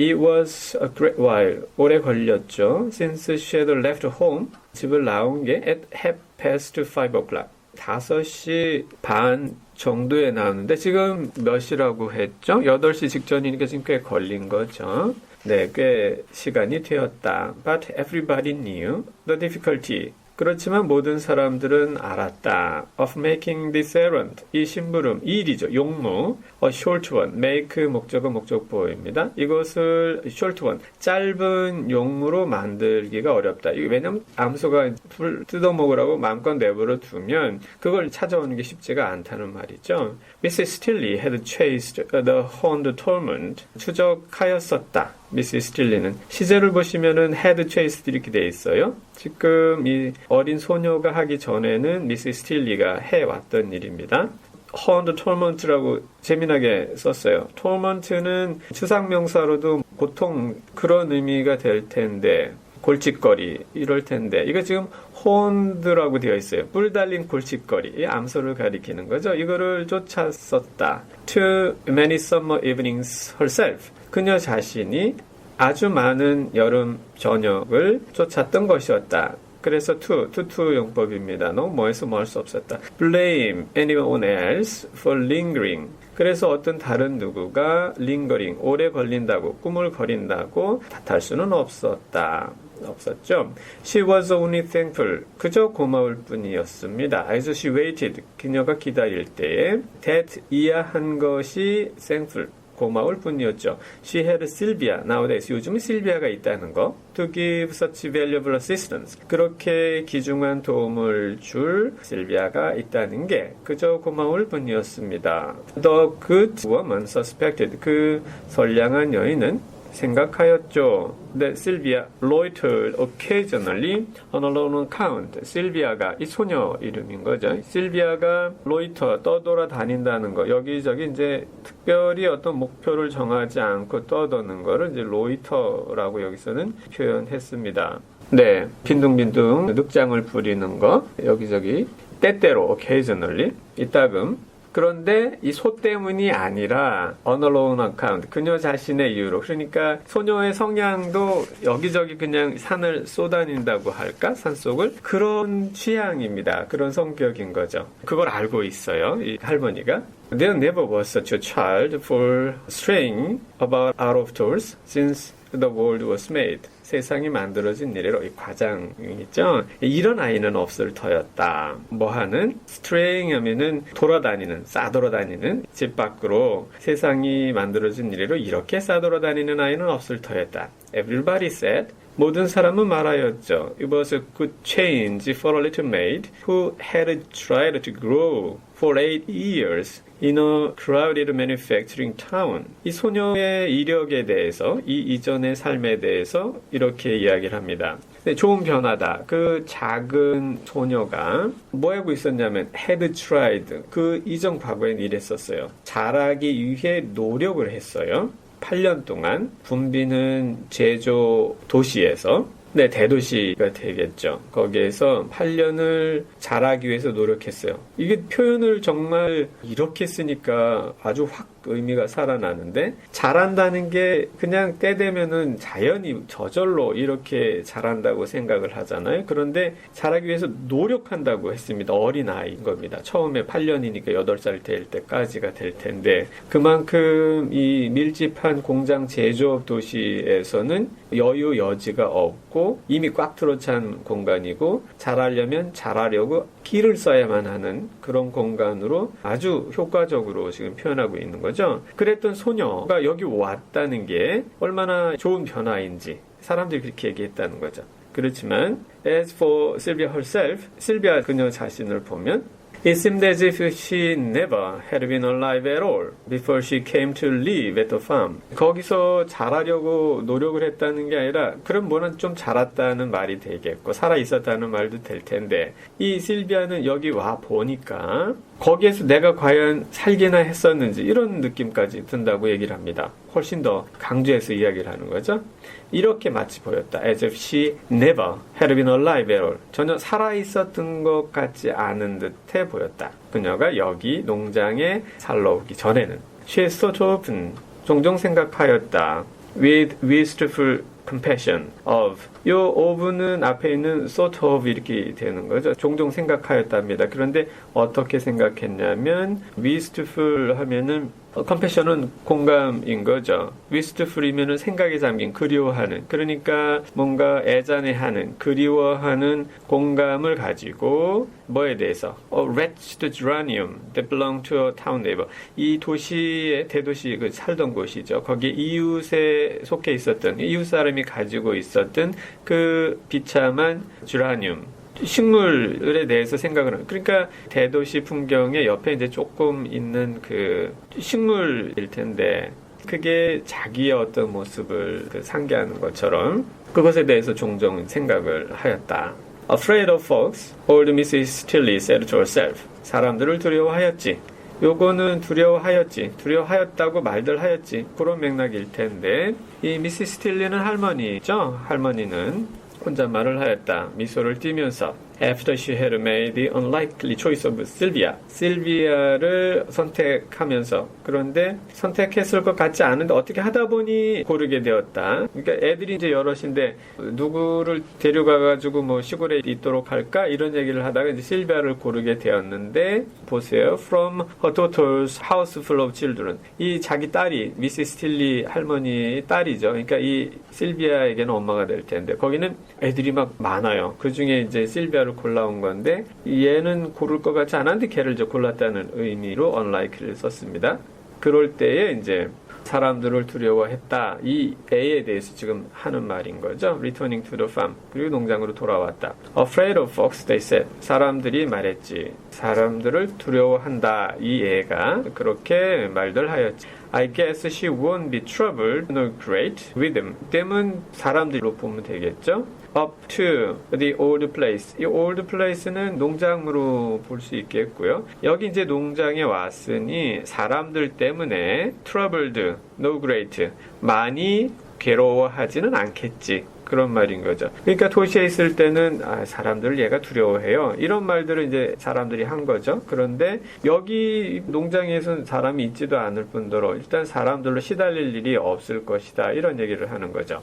It was a great while. 오래 걸렸죠. Since she had left home. 집을 나온 게 at half past five o'clock. 5시 반 정도에 나왔는데 지금 몇 시라고 했죠? 8시 직전이니까 지금 꽤 걸린 거죠. 네, 꽤 시간이 되었다. But everybody knew the difficulty. 그렇지만 모든 사람들은 알았다. Of making this errand. 이 심부름, 이 일이죠. 용무. A short one. make 목적은 목적보입니다. 이것을 short one. 짧은 용무로 만들기가 어렵다. 왜냐면 암소가 풀 뜯어먹으라고 마음껏 내버려 두면 그걸 찾아오는 게 쉽지가 않다는 말이죠. Mrs. Stilly had chased the horned torment. 추적하였었다. 미스 스틸리는 시제를 보시면은 헤드 체이스드 이렇게 돼 있어요. 지금 이 어린 소녀가 하기 전에는 미스 스틸리가 해왔던 일입니다. 헌드 톨먼트라고 재미나게 썼어요. 톨먼트는 추상명사로도 보통 그런 의미가 될 텐데 골칫거리 이럴 텐데 이거 지금 혼드라고 되어 있어요. 뿔 달린 골칫거리 이 암소를 가리키는 거죠. 이거를 쫓았었다. To many summer evenings herself. 그녀 자신이 아주 많은 여름 저녁을 쫓았던 것이었다. 그래서 to, to, to 용법입니다. 너무 뭐할수 없었다. blame anyone else for lingering. 그래서 어떤 다른 누구가 lingering, 오래 걸린다고, 꿈을 거린다고 탓할 수는 없었다. 없었죠. She was only thankful. 그저 고마울 뿐이었습니다. As she waited. 그녀가 기다릴 때에 that 이야 한 것이 thankful. 고마울 뿐이었죠. She had Sylvia nowadays. 요즘 실비아가 있다는 거. To give such valuable assistance. 그렇게 귀중한 도움을 줄 실비아가 있다는 게 그저 고마울 뿐이었습니다. The good woman suspected. 그 선량한 여인은 생각하였죠. That Sylvia loitered occasionally on a lone account. 실비아가 이 소녀 이름인 거죠. 실비아가 loiter 떠돌아 다닌다는 거. 여기저기 이제 특별히 어떤 목표를 정하지 않고 떠도는 거를 이제 loiter라고 여기서는 표현했습니다. 네, 빈둥빈둥 늑장을 부리는 거 여기저기 때때로 occasionally 이따금 그런데 이 소 때문이 아니라 언어로운 어카운트 그녀 자신의 이유로. 그러니까 소녀의 성향도 여기저기 그냥 산을 쏘다닌다고 할까? 산속을? 그런 취향입니다. 그런 성격인 거죠. 그걸 알고 있어요 이 할머니가. There never was such a child for straying about out of doors since the world was made. 세상이 만들어진 이래로 이 과장이죠. 이런 아이는 없을 터였다. 뭐 하는? straying 하면은 돌아다니는, 싸돌아다니는 집 밖으로 세상이 만들어진 이래로 이렇게 싸돌아다니는 아이는 없을 터였다. Everybody said. 모든 사람은 말하였죠. It was a good change for a little maid who had tried to grow for eight years in a crowded manufacturing town. 이 소녀의 이력에 대해서, 이 이전의 삶에 대해서 이렇게 이야기를 합니다. 네, 좋은 변화다. 그 작은 소녀가 뭐 하고 있었냐면 had tried. 그 이전 과거엔 이랬었어요. 잘하기 위해 노력을 했어요. 8년 동안 분비는 제조 도시에서 네, 대도시가 되겠죠. 거기에서 8년을 잘하기 위해서 노력했어요. 이게 표현을 정말 이렇게 쓰니까 아주 확 의미가 살아나는데 잘한다는 게 그냥 때 되면은 자연히 저절로 이렇게 잘한다고 생각을 하잖아요. 그런데 잘하기 위해서 노력한다고 했습니다. 어린 아이인 겁니다. 처음에 8년이니까 8살 될 때까지가 될 텐데 그만큼 이 밀집한 공장 제조업 도시에서는 여유 여지가 없고 이미 꽉 들어찬 공간이고 잘하려면 잘하려고 기를 써야만 하는 그런 공간으로 아주 효과적으로 지금 표현하고 있는 거죠. 그랬던 소녀가 여기 왔다는 게 얼마나 좋은 변화인지 사람들이 그렇게 얘기했다는 거죠. 그렇지만 as for Sylvia herself, 실비아 그녀 자신을 보면 It seemed as if she never had been alive at all before she came to live at the farm. 거기서 잘하려고 노력을 했다는 게 아니라 그럼 뭐는 좀 자랐다는 말이 되겠고 살아 있었다는 말도 될 텐데 이 실비아는 여기 와 보니까 거기에서 내가 과연 살기나 했었는지 이런 느낌까지 든다고 얘기를 합니다. 훨씬 더 강조해서 이야기를 하는 거죠. 이렇게 마치 보였다. As if she never had been alive at all. 전혀 살아 있었던 것 같지 않은 듯해 보였다. 그녀가 여기 농장에 살러 오기 전에는. She so open. 종종 생각하였다. with wistful compassion of 요 of는 앞에 있는 sort of 이렇게 되는 거죠. 종종 생각하였답니다. 그런데 어떻게 생각했냐면 wistful 하면은 어, compassion은 공감인 거죠. wistful이면은 생각에 잠긴 그리워하는 그러니까 뭔가 애잔해하는 그리워하는 공감을 가지고 뭐에 대해서 a wretched geranium that belonged to a town neighbor 이 도시의 대도시 그 살던 곳이죠. 거기에 이웃에 속해 있었던 이웃 사람이 가지고 있었던 그 비참한 주라늄 식물에 대해서 생각을 하는 그러니까 대도시 풍경의 옆에 이제 조금 있는 그 식물일 텐데 그게 자기의 어떤 모습을 그 상기하는 것처럼 그것에 대해서 종종 생각을 하였다. Afraid of folks, old Mrs. Tilly said to herself. 사람들을 두려워하였지. 요거는 두려워하였지. 두려워하였다고 말들 하였지. 그런 맥락일 텐데 이 미시스 틸리는 할머니죠. 할머니는 혼잣말을 하였다. 미소를 띠면서 After she had made the unlikely choice of Sylvia. 실비아를 선택하면서 그런데 선택했을 것 같지 않은데 어떻게 하다 보니 고르게 되었다. 그러니까 애들이 이제 여럿인데 누구를 데려가 가지고 뭐 시골에 있도록 할까 이런 얘기를 하다가 이제 실비아를 고르게 되었는데 보세요. From her daughter's house full of children. 이 자기 딸이 미시스 틸리 할머니의 딸이죠. 그러니까 이 실비아에게는 엄마가 될 텐데 거기는 애들이 막 많아요. 그 중에 이제 실비아를 골라온 건데 얘는 고를 것 같지 않았는데 걔를 이제 골랐다는 의미로 unlike를 썼습니다. 그럴 때에 이제 사람들을 두려워했다. 이 A에 대해서 지금 하는 말인 거죠. Returning to the farm. 그리고 농장으로 돌아왔다. Afraid of fox, they said. 사람들이 말했지. 사람들을 두려워한다. 이 애가 그렇게 말들 하였지. I guess she won't be troubled nor great with them. 댐은 사람들로 보면 되겠죠. Up to the old place. 이 old place는 농장으로 볼 수 있겠고요. 여기 이제 농장에 왔으니 사람들 때문에 troubled, no great. 많이 괴로워하지는 않겠지. 그런 말인 거죠. 그러니까 도시에 있을 때는 아, 사람들을 얘가 두려워해요. 이런 말들을 이제 사람들이 한 거죠. 그런데 여기 농장에서는 사람이 있지도 않을 뿐더러 일단 사람들로 시달릴 일이 없을 것이다. 이런 얘기를 하는 거죠.